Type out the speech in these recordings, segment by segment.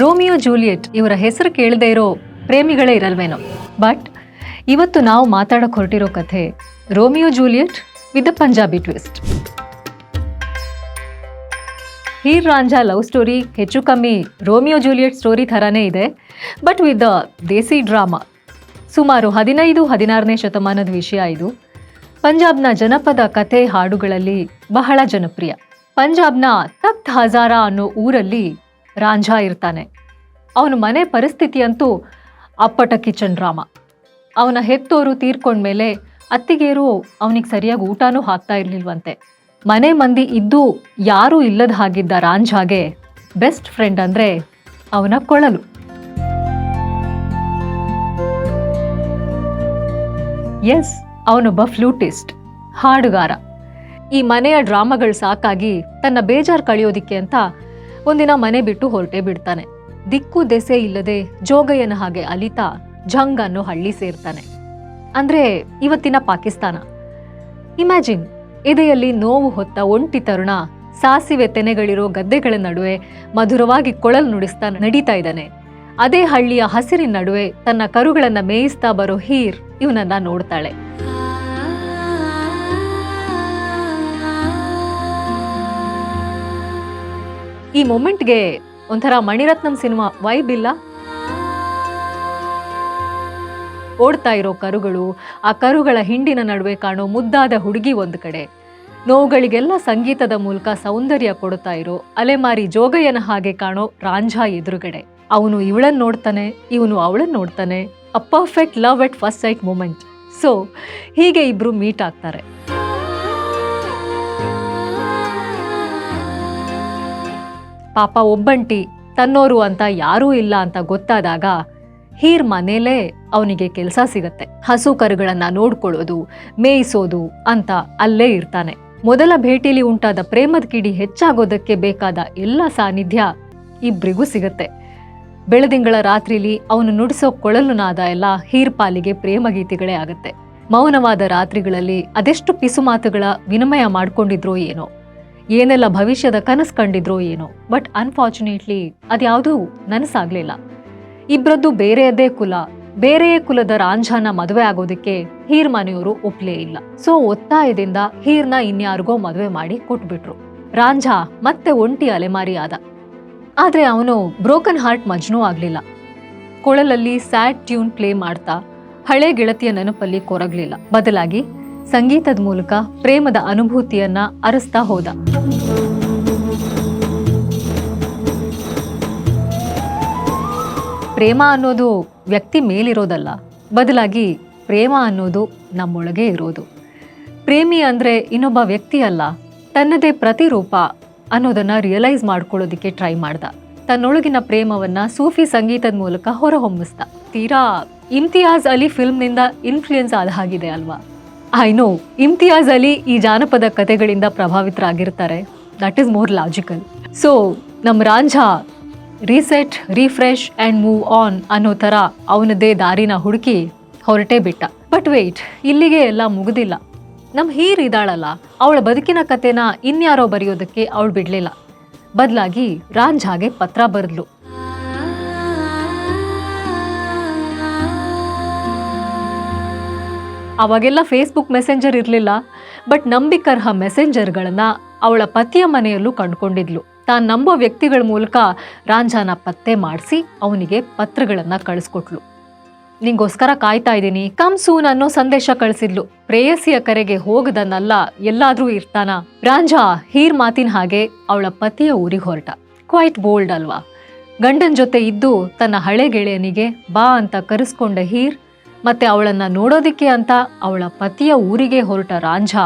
Romeo Juliet ಇವರ ಹೆಸರು ಕೇಳದೇ ಇರೋ ಪ್ರೇಮಿಗಳೇ ಇರಲ್ವೇನೋ. ಬಟ್ ಇವತ್ತು ನಾವು ಮಾತಾಡೋಕೆ ಹೊರಟಿರೋ ಕಥೆ Romeo Juliet with the Punjabi twist Heer Ranjha love story ಹೆಚ್ಚು ಕಮ್ಮಿ ರೋಮಿಯೋ ಜೂಲಿಯಟ್ ಸ್ಟೋರಿ ಥರನೇ ಇದೆ but with the desi drama ಸುಮಾರು ಹದಿನೈದು, ಹದಿನಾರನೇ ಶತಮಾನದ ವಿಷಯ ಇದು. ಪಂಜಾಬ್ನ ಜನಪದ ಕಥೆ ಹಾಡುಗಳಲ್ಲಿ ಬಹಳ ಜನಪ್ರಿಯ. ಪಂಜಾಬ್ನ ತಖ್ತ್ ಹಜಾರಾ ಅನ್ನೋ ಊರಲ್ಲಿ ರಾಂझಾ ಇರ್ತಾನೆ. ಅವನ ಮನೆ ಪರಿಸ್ಥಿತಿ ಅಂತೂ ಅಪ್ಪಟ ಕಿಚನ್ ಡ್ರಾಮಾ ಅವನ ಹೆತ್ತೋರು ತೀರ್ಕೊಂಡ್ಮೇಲೆ ಅತ್ತಿಗೆಯರು ಅವನಿಗೆ ಸರಿಯಾಗಿ ಊಟನೂ ಹಾಕ್ತಾ ಇರಲಿಲ್ವಂತೆ. ಮನೆ ಮಂದಿ ಇದ್ದು ಯಾರೂ ಇಲ್ಲದ ಹಾಗಿದ್ದ ರಾಂಝಾಗೆ ಬೆಸ್ಟ್ ಫ್ರೆಂಡ್ ಅಂದರೆ ಅವನ ಕೊಳಲು. ಎಸ್, ಅವನೊಬ್ಬ ಫ್ಲೂಟಿಸ್ಟ್, ಹಾಡುಗಾರ. ಈ ಮನೆಯ ಡ್ರಾಮಾಗಳು ಸಾಕಾಗಿ ತನ್ನ ಬೇಜಾರು ಕಳೆಯೋದಿಕ್ಕೆ ಅಂತ ಒಂದಿನ ಮನೆ ಬಿಟ್ಟು ಹೊರಟೇ ಬಿಡ್ತಾನೆ. ದಿಕ್ಕು ದೆಸೆ ಇಲ್ಲದೆ ಜೋಗಯ್ಯನ ಹಾಗೆ ಅಲಿತಾ ಝಂಗ್ ಅನ್ನೋ ಹಳ್ಳಿ ಸೇರ್ತಾನೆ. ಅಂದ್ರೆ ಇವತ್ತಿನ ಪಾಕಿಸ್ತಾನ. ಇಮ್ಯಾಜಿನ್, ಎದೆಯಲ್ಲಿ ನೋವು ಹೊತ್ತ ಒಂಟಿ ತರುಣ ಸಾಸಿವೆ ತೆನೆಗಳಿರೋ ಗದ್ದೆಗಳ ನಡುವೆ ಮಧುರವಾಗಿ ಕೊಳಲು ನುಡಿಸ್ತಾ ನಡೀತಾ ಇದ್ದಾನೆ. ಅದೇ ಹಳ್ಳಿಯ ಹಸಿರಿನ ನಡುವೆ ತನ್ನ ಕರುಗಳನ್ನ ಮೇಯಿಸ್ತಾ ಬರೋ ಹೀರ್ ಇವನನ್ನ ನೋಡ್ತಾಳೆ. ಈ ಮೊಮೆಂಟ್ಗೆ ಒಂಥರ ಮಣಿರತ್ನಂ ಸಿನಿಮಾ ವೈಬ್ ಇಲ್ಲ. ಓಡ್ತಾ ಇರೋ ಕರುಗಳು, ಆ ಕರುಗಳ ಹಿಂಡಿನ ನಡುವೆ ಕಾಣೋ ಮುದ್ದಾದ ಹುಡುಗಿ ಒಂದು ಕಡೆ. ನೋವುಗಳಿಗೆಲ್ಲ ಸಂಗೀತದ ಮೂಲಕ ಸೌಂದರ್ಯ ಕೊಡ್ತಾ ಇರೋ ಅಲೆಮಾರಿ ಜೋಗಯ್ಯನ ಹಾಗೆ ಕಾಣೋ ರಾಂಝಾ ಎದುರುಗಡೆ. ಅವನು ಇವಳನ್ನು ನೋಡ್ತಾನೆ, ಇವನು ಅವಳನ್ನು ನೋಡ್ತಾನೆ. A perfect love at first sight moment so ಹೀಗೆ ಇಬ್ಬರು ಮೀಟ್ ಆಗ್ತಾರೆ. ಪಾಪ ಒಬ್ಬಂಟಿ, ತನ್ನೋರು ಅಂತ ಯಾರೂ ಇಲ್ಲ ಅಂತ ಗೊತ್ತಾದಾಗ ಹೀರ್ ಮನೇಲೇ ಅವನಿಗೆ ಕೆಲಸ ಸಿಗತ್ತೆ. ಹಸು ಕರುಗಳನ್ನ ನೋಡ್ಕೊಳ್ಳೋದು, ಮೇಯಿಸೋದು ಅಂತ ಅಲ್ಲೇ ಇರ್ತಾನೆ. ಮೊದಲ ಭೇಟಿಲಿ ಉಂಟಾದ ಪ್ರೇಮದ ಕಿಡಿ ಹೆಚ್ಚಾಗೋದಕ್ಕೆ ಬೇಕಾದ ಎಲ್ಲ ಸಾನ್ನಿಧ್ಯ ಇಬ್ರಿಗೂ ಸಿಗತ್ತೆ. ಬೆಳದಿಂಗಳ ರಾತ್ರಿಲಿ ಅವನು ನುಡಿಸೋ ಕೊಳಲು ನಾದ ಎಲ್ಲ ಹೀರ್ ಪಾಲಿಗೆ ಪ್ರೇಮ ಗೀತೆಗಳೇ ಆಗತ್ತೆ. ಮೌನವಾದ ರಾತ್ರಿಗಳಲ್ಲಿ ಅದೆಷ್ಟು ಪಿಸುಮಾತುಗಳ ವಿನಿಮಯ ಮಾಡ್ಕೊಂಡಿದ್ರೋ ಏನೋ. ಏನೆಲ್ಲ ಭವಿಷ್ಯದ ಕನಸು ಕಂಡಿದ್ರೋ ಏನೋ. ಬಟ್ ಅನ್ಫಾರ್ಚುನೇಟ್ಲಿ ಅದ್ಯಾವುದೂ ನನಸಾಗ್ಲಿಲ್ಲ. ಇಬ್ಬರದ್ದು ಬೇರೆಯದೇ ಕುಲ. ಬೇರೆಯೇ ಕುಲದ ರಾಂಝಾನ ಮದುವೆ ಆಗೋದಕ್ಕೆ ಹೀರ್ ಮನೆಯವರು ಒಪ್ಲೇ ಇಲ್ಲ. ಸೊ ಒತ್ತಾಯದಿಂದ ಹೀರ್ನ ಇನ್ಯಾರಿಗೋ ಮದುವೆ ಮಾಡಿ ಕೊಟ್ಬಿಟ್ರು. ರಾಂಝಾ ಮತ್ತೆ ಒಂಟಿ ಅಲೆಮಾರಿ ಆದ ಆದರೆ ಅವನು ಬ್ರೋಕನ್ ಹಾರ್ಟ್ ಮಜ್ನೂ ಆಗಲಿಲ್ಲ. ಕೊಳಲಲ್ಲಿ ಸ್ಯಾಡ್ ಟ್ಯೂನ್ ಪ್ಲೇ ಮಾಡ್ತಾ ಹಳೆ ಗೆಳತಿಯ ನೆನಪಲ್ಲಿ ಕೊರಗ್ಲಿಲ್ಲ. ಬದಲಾಗಿ ಸಂಗೀತದ ಮೂಲಕ ಪ್ರೇಮದ ಅನುಭೂತಿಯನ್ನ ಅರಸ್ತಾ ಹೋದ. ಪ್ರೇಮ ಅನ್ನೋದು ವ್ಯಕ್ತಿ ಮೇಲಿರೋದಲ್ಲ, ಬದಲಾಗಿ ಪ್ರೇಮ ಅನ್ನೋದು ನಮ್ಮೊಳಗೆ ಇರೋದು. ಪ್ರೇಮಿ ಅಂದರೆ ಇನ್ನೊಬ್ಬ ವ್ಯಕ್ತಿ ಅಲ್ಲ, ತನ್ನದೇ ಪ್ರತಿರೂಪ ಅನ್ನೋದನ್ನ ರಿಯಲೈಸ್ ಮಾಡ್ಕೊಳ್ಳೋದಕ್ಕೆ ಟ್ರೈ ಮಾಡ್ದ. ತನ್ನೊಳಗಿನ ಪ್ರೇಮವನ್ನ ಸೂಫಿ ಸಂಗೀತದ ಮೂಲಕ ಹೊರಹೊಮ್ಮಿಸ್ದ. ತೀರಾ ಇಮ್ತಿಯಾಜ್ ಅಲಿ ಫಿಲ್ಮ್ನಿಂದ ಇನ್ಫ್ಲೂಯೆನ್ಸ್ ಆದ ಹಾಗಿದೆ ಅಲ್ವಾ? ಐ ನೋ ಇಮ್ತಿಯಾಜ್ ಅಲಿ ಈ ಜಾನಪದ ಕಥೆಗಳಿಂದ ಪ್ರಭಾವಿತರಾಗಿರ್ತಾರೆ. That is more logical so ನಮ್ಮ Ranjha reset refresh and move on ಅನ್ನೋ ಥರ ಅವನದೇ ದಾರಿನ ಹುಡುಕಿ ಹೊರಟೇ ಬಿಟ್ಟ. ಬಟ್ ವೆಯ್ಟ್ ಇಲ್ಲಿಗೆ ಎಲ್ಲ ಮುಗಿದಿಲ್ಲ. ನಮ್ಮ ಹೀರ್ ಇದ್ದಾಳಲ್ಲ ಅವಳ ಬದುಕಿನ ಕಥೆನ ಇನ್ಯಾರೋ ಬರೆಯೋದಕ್ಕೆ ಅವಳು ಬಿಡಲಿಲ್ಲ. ಬದಲಾಗಿ ರಾಂಝಾಗೆ ಪತ್ರ ಬರೆದ್ಲು. ಅವಾಗೆಲ್ಲ ಫೇಸ್ಬುಕ್ ಮೆಸೆಂಜರ್ ಇರಲಿಲ್ಲ ಬಟ್ ನಂಬಿಕರ್ಹ ಮೆಸೆಂಜರ್ಗಳನ್ನು ಅವಳ ಪತಿಯ ಮನೆಯಲ್ಲೂ ಕಂಡುಕೊಂಡಿದ್ಲು. ತಾನು ನಂಬೋ ವ್ಯಕ್ತಿಗಳ ಮೂಲಕ ರಾಂಜಾನ ಪತ್ತೆ ಮಾಡಿಸಿ ಅವನಿಗೆ ಪತ್ರಗಳನ್ನು ಕಳಿಸ್ಕೊಟ್ಲು. ನಿಂಗೋಸ್ಕರ ಕಾಯ್ತಾ ಇದ್ದೀನಿ ಕಮ್ ಸೂನ್ ಅನ್ನೋ ಸಂದೇಶ ಕಳಿಸಿದ್ಲು. ಪ್ರೇಯಸಿಯ ಕರೆಗೆ ಹೋಗದನ್ನಲ್ಲ, ಎಲ್ಲಾದ್ರೂ ಇರ್ತಾನ? ರಾಂಜಾ ಹೀರ್ ಮಾತಿನ ಹಾಗೆ ಅವಳ ಪತಿಯ ಊರಿಗೆ ಹೊರಟ. ಕ್ವೈಟ್ ಬೋಲ್ಡ್ ಅಲ್ವಾ? ಗಂಡನ ಜೊತೆ ಇದ್ದು ತನ್ನ ಹಳೆ ಗೆಳೆಯನಿಗೆ ಬಾ ಅಂತ ಕರೆಸ್ಕೊಂಡ ಹೀರ್ ಮತ್ತೆ ಅವಳನ್ನ ನೋಡೋದಿಕ್ಕೆ ಅಂತ ಅವಳ ಪತಿಯ ಊರಿಗೆ ಹೊರಟ ರಾಂಝಾ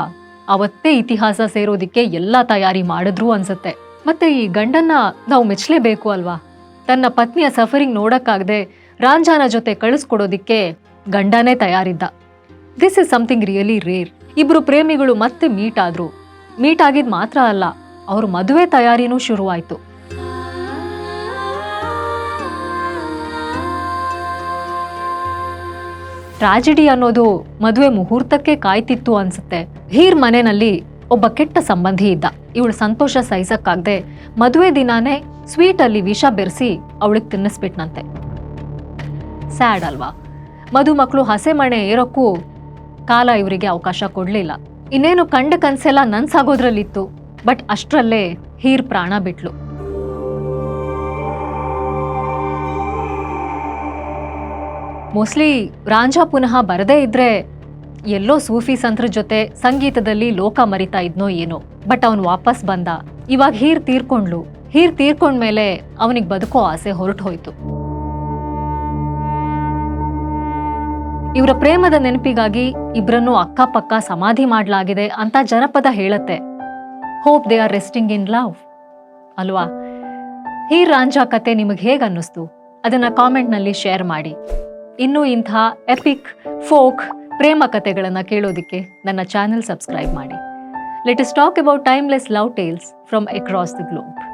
ಅವತ್ತೇ ಇತಿಹಾಸ ಸೇರೋದಿಕ್ಕೆ ಎಲ್ಲ ತಯಾರಿ ಮಾಡಿದ್ರು ಅನ್ಸುತ್ತೆ. ಮತ್ತೆ ಈ ಗಂಡನ್ನ ನಾವು ಮೆಚ್ಚಲೇಬೇಕು ಅಲ್ವಾ? ತನ್ನ ಪತ್ನಿಯ ಸಫರಿಂಗ್ ನೋಡಕ್ಕಾಗದೆ ರಾಂಜಾನ ಜೊತೆ ಕಳಿಸ್ಕೊಡೋದಿಕ್ಕೆ ಗಂಡನೇ ತಯಾರಿದ್ದ. This is something really rare ಇಬ್ರು ಪ್ರೇಮಿಗಳು ಮತ್ತೆ ಮೀಟ್ ಆದ್ರು. ಮೀಟ್ ಆಗಿದ್ ಮಾತ್ರ ಅಲ್ಲ, ಅವ್ರ ಮದುವೆ ತಯಾರಿನೂ ಶುರುವಾಯ್ತು. ಟ್ರಾಜಿಡಿ ಅನ್ನೋದು ಮದುವೆ ಮುಹೂರ್ತಕ್ಕೆ ಕಾಯ್ತಿತ್ತು ಅನ್ಸುತ್ತೆ. ಹೀರ್ ಮನೆಯಲ್ಲಿ ಒಬ್ಬ ಕೆಟ್ಟ ಸಂಬಂಧಿ ಇದ್ದ. ಇವಳು ಸಂತೋಷ ಸಹಿಸಕ್ಕಾಗದೆ ಮದುವೆ ದಿನಾನೇ ಸ್ವೀಟಲ್ಲಿ ವಿಷ ಬೆರೆಸಿ ಅವಳಿಗೆ ತಿನ್ನಿಸ್ಬಿಟ್ನಂತೆ. ಸ್ಯಾಡ್ ಅಲ್ವಾ? ಹಸೆ ಮಣೆ ಏರೋಕ್ಕೂ ಕಾಲ ಇವರಿಗೆ ಅವಕಾಶ ಕೊಡಲಿಲ್ಲ. ಇನ್ನೇನು ಕಂಡ ಕನಸೆಲ್ಲ ನನ್ಸಾಗೋದ್ರಲ್ಲಿತ್ತು. ಬಟ್ ಅಷ್ಟರಲ್ಲೇ ಹೀರ್ ಪ್ರಾಣ ಬಿಟ್ಲು. ಮೋಸ್ಟ್ಲಿ ರಾಂಜಾ ಪುನಃ ಬರದೇ ಇದ್ರೆ ಎಲ್ಲೋ ಸೂಫಿ ಸಂತರ ಜೊತೆ ಸಂಗೀತದಲ್ಲಿ ಲೋಕ ಮರಿತಾ ಇದ್ನೋ ಏನೋ. ಬಟ್ ಅವನು ವಾಪಸ್ ಬಂದ. ಇವಾಗ ಹೀರ್ ತೀರ್ಕೊಂಡ್ಲು. ಹೀರ್ ತೀರ್ಕೊಂಡ್ಮೇಲೆ ಅವನಿಗೆ ಬದುಕೋ ಆಸೆ ಹೊರಟು ಹೋಯ್ತು. ಇವರ ಪ್ರೇಮದ ನೆನಪಿಗಾಗಿ ಇಬ್ರನ್ನು ಅಕ್ಕಪಕ್ಕ ಸಮಾಧಿ ಮಾಡಲಾಗಿದೆ ಅಂತ ಜನಪದ ಹೇಳತ್ತೆ. Hope they are resting in love ಅಲ್ವಾ? ಹೀರ್ ರಾಂಜಾ ಕತೆ ನಿಮಗೆ ಹೇಗೆ ಅನ್ನಿಸ್ತು? ಅದನ್ನ ಕಾಮೆಂಟ್ನಲ್ಲಿ ಶೇರ್ ಮಾಡಿ. ಇನ್ನೂ ಇಂಥ ಎಪಿಕ್ ಫೋಕ್ ಪ್ರೇಮ ಕಥೆಗಳನ್ನು ಕೇಳೋದಕ್ಕೆ ನನ್ನ ಚಾನೆಲ್ ಸಬ್ಸ್ಕ್ರೈಬ್ ಮಾಡಿ. Let us talk about timeless love tales from across the globe